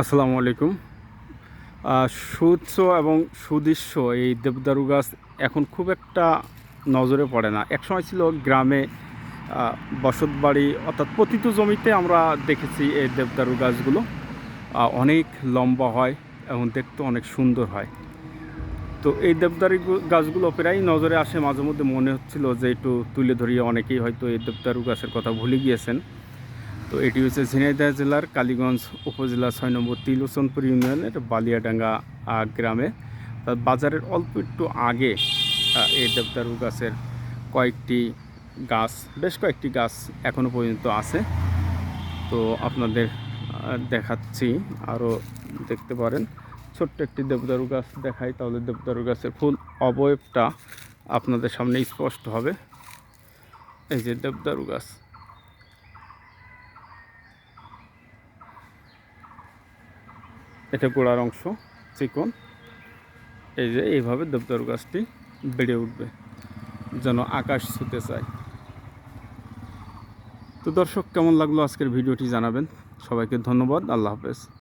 আসসালামু আলাইকুম। সুউচ্চ এবং সুদৃশ্য এই দেবদারু গাছ এখন খুব একটা নজরে পড়ে না। একসময় ছিল গ্রামে আহ, বসতবাড়ি অর্থাৎ পতিত জমিতে আমরা দেখেছি এই দেবদারু গাছগুলো। অনেক লম্বা হয় এবং দেখতে অনেক সুন্দর হয়। তো এই দেবদারু গাছগুলো প্রায় নজরে আসে মাঝে মধ্যে মনে হচ্ছিল যে একটু তুলে ধরিয়ে অনেকেই হয়তো এই দেবদারু গাছের কথা ভুলে গিয়েছেন। তো এটি হচ্ছে ঝিনাইদহ জেলার কালীগঞ্জ উপজেলা ছয় নম্বর তিলোচনপুর ইউনিয়নের বালিয়াডাঙ্গা গ্রামে। তার বাজারের অল্প একটু আগে এই দেবদারু গাছের কয়েকটি গাছ, বেশ কয়েকটি গাছ এখনও পর্যন্ত আছে। তো আপনাদের দেখাচ্ছি, আরও দেখতে পারেন। ছোট্ট একটি দেবদারু গাছ দেখাই, তাহলে দেবদারু গাছের ফুল অবয়বটা আপনাদের সামনে স্পষ্ট হবে। এই যে দেবদারু গাছ। এটা গোড়ার অংশ চিকন এই যে এইভাবে দেবদারু গাছটি বেড়ে উঠবে, যেন আকাশ ছুতে চায়। তো দর্শক, কেমন লাগল আজকের ভিডিওটি জানাবেন। সবাইকে ধন্যবাদ, আল্লাহ হাফেজ।